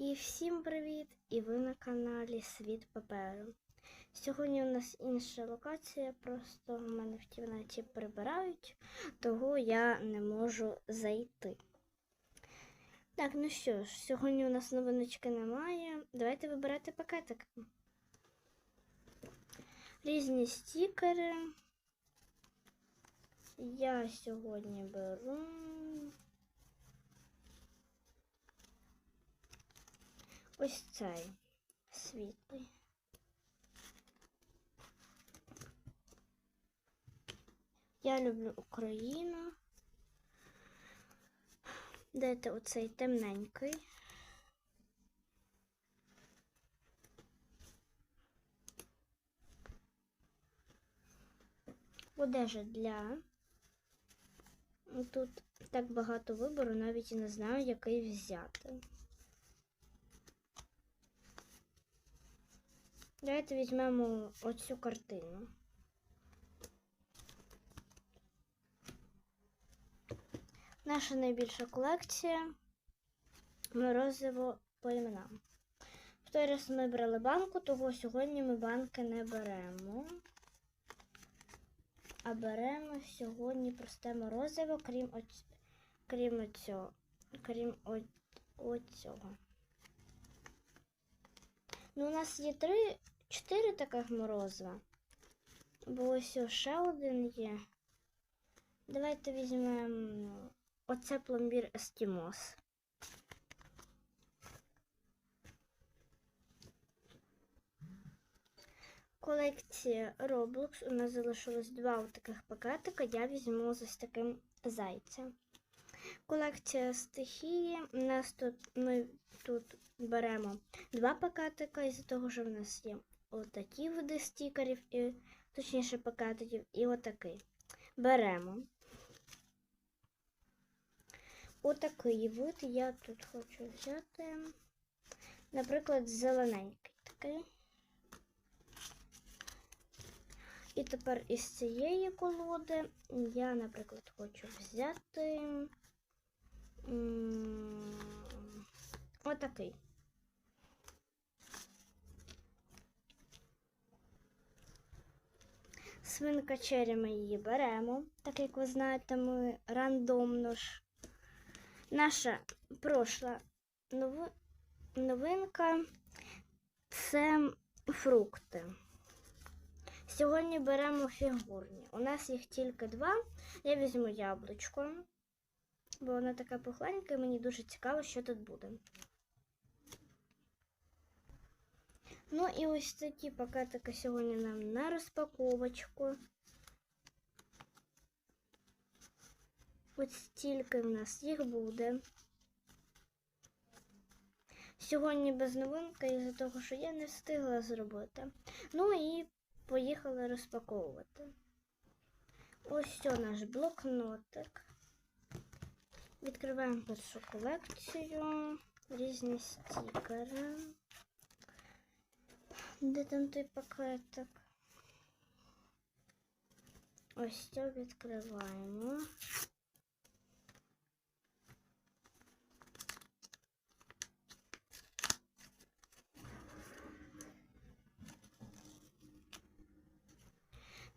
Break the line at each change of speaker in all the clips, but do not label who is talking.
І всім привіт! І ви на каналі Світ Паперу. Сьогодні у нас інша локація, просто в мене в кімнаті прибирають, того я не можу зайти. Так, ну що ж, сьогодні у нас новиночки немає. Давайте вибирати пакетик. Різні стікери. Я сьогодні беру. Ось цей світлий. Я люблю Україну. Дайте оцей темненький. Одежа для. Тут так багато вибору, навіть і не знаю, який взяти. Давайте візьмемо оцю картину. Наша найбільша колекція морозиво по іменам. В той раз ми брали банку, того сьогодні ми банки не беремо. А беремо сьогодні просте морозиво, крім оць... крім оцього. Крім о... оцього. Ну, у нас є три, чотири таких морозива. Бо ось ще один є. Давайте візьмемо оце пломбір Ескімос. Колекція Roblox. У нас залишилось два таких пакетика. Я візьму з ось таким зайцем. Колекція стихії. У нас тут ми тут беремо два пакетика, із-за того, що в нас є отакі види стікерів, і, точніше пакетиків, і отакий. Беремо. Отакий вид я тут хочу взяти. Наприклад, зелененький такий. І тепер із цієї колоди я, наприклад, хочу взяти. Отакий. Свинка Чері ми її беремо, так як ви знаєте, ми рандомно ж. Наша прошла нови... новинка це фрукти. Сьогодні беремо фігурні. У нас їх тільки два. Я візьму яблучко бо вона така пухленька і мені дуже цікаво, що тут буде. Ну і ось такі пакетики сьогодні нам на розпаковочку. Ось стільки в нас їх буде. Сьогодні без новинки із-за того, що я не встигла зробити. Ну і поїхали розпаковувати. Ось що наш блокнотик. Відкриваємо першу колекцію, різні стікери. Де там той пакетик? Ось це відкриваємо.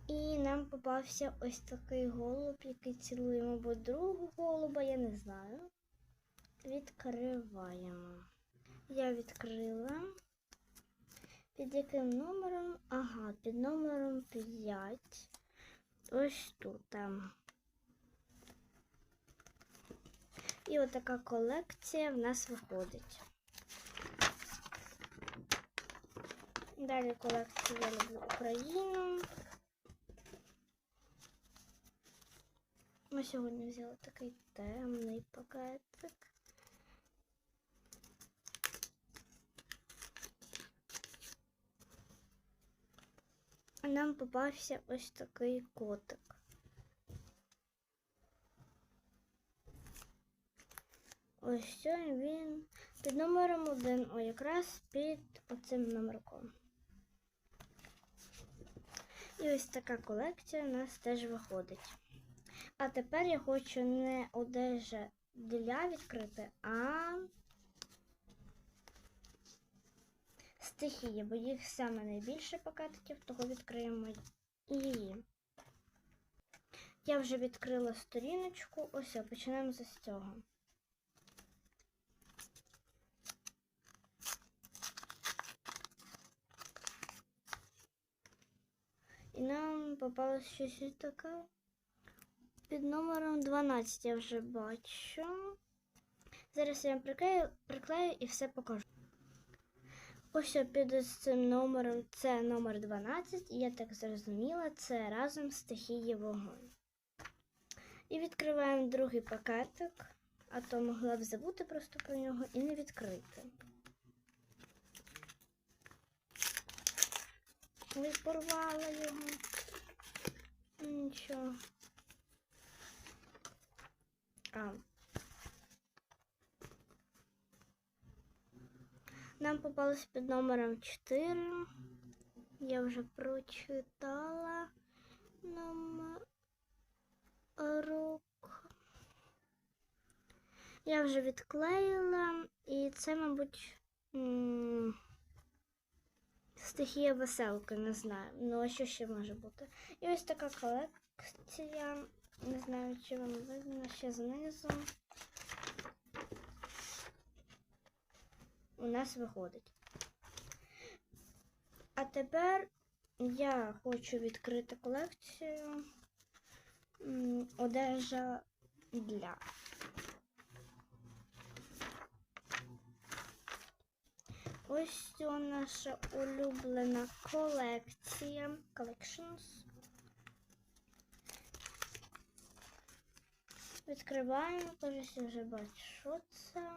І нам попався ось такий голуб, який цілує, мабуть, другого голуба, я не знаю. Відкриваємо. Я відкрила. Під яким номером? Ага, під номером 5. Ось тут. там. І отака колекція в нас виходить. Далі колекція я люблю Україну. Ми сьогодні взяли такий темний пакетик. Нам попався ось такий котик. Ось він під номером один, о, якраз під оцим номерком. І ось така колекція у нас теж виходить. А тепер я хочу не одежа для відкрити, а стихія, бо їх саме найбільше пакетиків, того відкриємо її. Я вже відкрила сторіночку. Ось, починаємо з цього. І нам попалось щось таке. Під номером 12 я вже бачу. Зараз я вам приклею, приклею і все покажу. Ось під цим номером це номер 12, і я так зрозуміла, це разом стихії вогонь. І відкриваємо другий пакетик, а то могла б забути просто про нього і не відкрити. Ой, порвала його. Нічого. А. Нам попалось під номером 4. Я вже прочитала номерок. Я вже відклеїла, і це, мабуть, стихія веселки, не знаю. Ну, а що ще може бути? І ось така колекція. Не знаю, чи вам видно ще знизу. У нас виходить. А тепер я хочу відкрити колекцію одежа для. Ось це наша улюблена колекція. Collections. Відкриваємо, кажуть, я вже бачу, що це.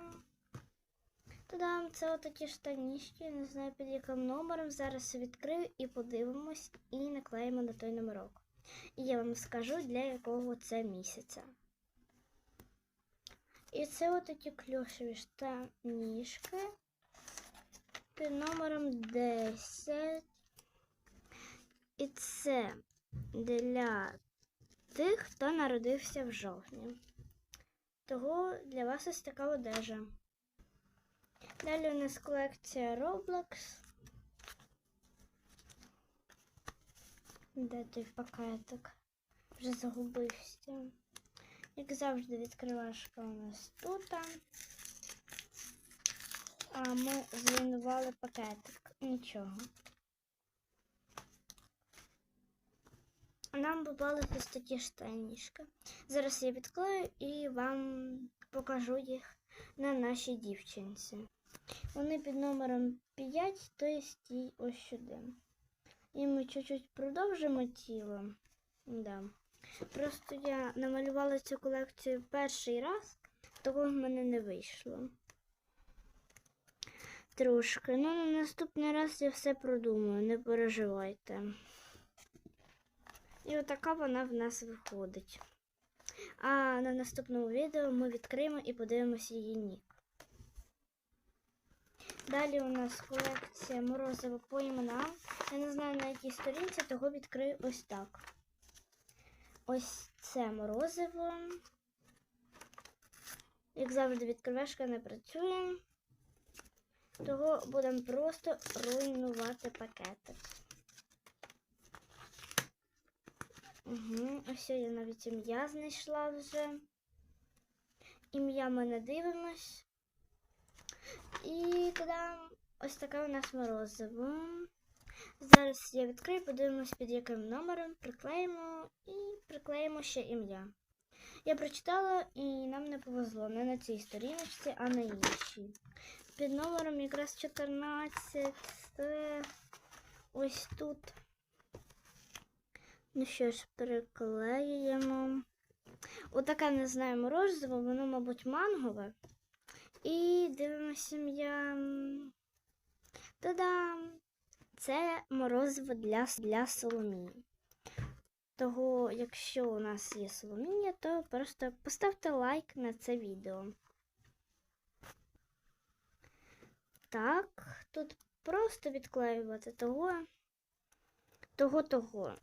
Та-дам, це отакі штанішки, не знаю під яким номером. Зараз відкрию і подивимось, і наклеїмо на той номерок. І я вам скажу, для якого це місяця. І це отакі кльошеві штанішки під номером 10. І це для тих, хто народився в жовтні. Того для вас ось така одежа. Далі у нас колекція Roblox. Де той пакетик? Вже загубився. Як завжди, відкривашка у нас тут. А ми зруйнували пакетик. Нічого. Нам попалися такі штанішки. Зараз я відклею і вам покажу їх на нашій дівчинці. Вони під номером 5, то є стій ось сюди. І ми чуть-чуть продовжимо тіло. Да. Просто я намалювала цю колекцію перший раз, того в мене не вийшло. Трошки. Ну, на наступний раз я все продумаю, не переживайте. І отака вона в нас виходить. А на наступному відео ми відкриємо і подивимося її нік. Далі у нас колекція морозива по іменам. Я не знаю на якій сторінці, того відкрию ось так. Ось це морозиво. Як завжди, відкривашка не працює. Того будемо просто руйнувати пакетик. Угу, ось я навіть ім'я знайшла вже. Ім'я ми не дивимось. І тоді ось таке у нас морозиво. Зараз я відкрию, подивимось, під яким номером приклеїмо і приклеїмо ще ім'я. Я прочитала і нам не повезло не на цій сторіночці, а на іншій. Під номером якраз 14. Ось тут. Ну що ж, приклеюємо. Отаке не знаю морозиво, воно, мабуть, мангове. І дивимося ім'я. Та-дам! Це морозиво для, для Соломії. Того, якщо у нас є Соломія, то просто поставте лайк на це відео. Так, тут просто відклеювати того, того, того.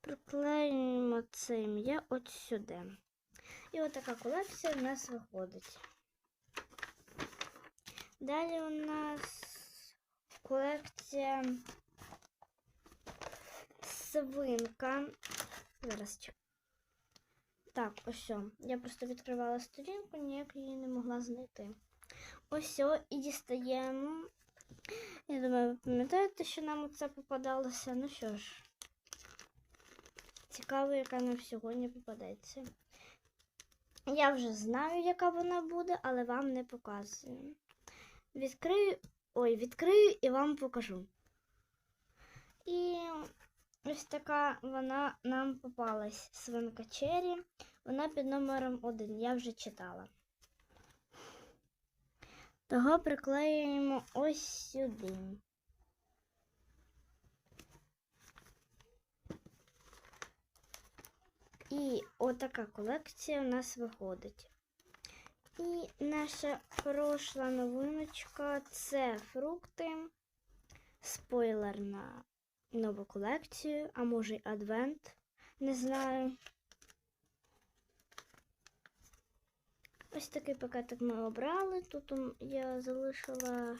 Приклеюємо це ім'я от сюди. І от така колекція в нас виходить. Далі у нас колекція свинка. Зараз. Так, ось. Я просто відкривала сторінку, ніяк її не могла знайти. Ось і дістаємо. Я думаю, ви пам'ятаєте, що нам це попадалося? Ну що ж. Цікаво, яка нам сьогодні попадеться. Я вже знаю, яка вона буде, але вам не показую. Відкрию. Ой, відкрию і вам покажу. І ось така вона нам попалась. Свинка Чері. Вона під номером 1. Я вже читала. Того приклеюємо ось сюди. І отака колекція у нас виходить. І наша прошла новиночка це фрукти. Спойлер на нову колекцію, а може й адвент. Не знаю. Ось такий пакетик ми обрали. Тут я залишила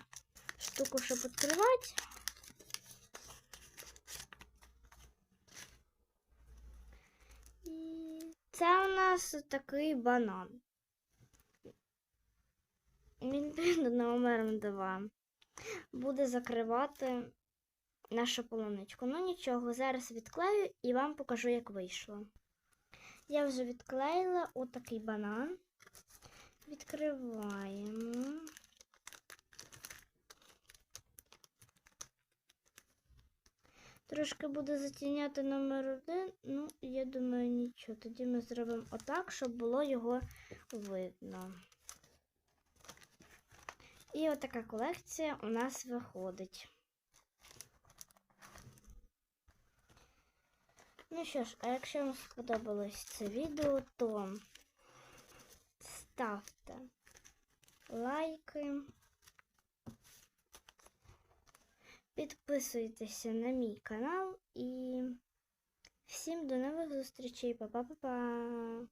штуку, щоб відкривати. Це у нас такий банан. Він під номером 2. Буде закривати нашу полуничку. Ну нічого, зараз відклею і вам покажу, як вийшло. Я вже відклеїла отакий банан. Відкриваємо. Трошки буде затіняти номер один. Ну, я думаю, нічого. Тоді ми зробимо отак, щоб було його видно. І отака колекція у нас виходить. Ну що ж, а якщо вам сподобалось це відео, то ставте лайки. Підписуйтеся на мій канал і всім до нових зустрічей. Па-па-па-па!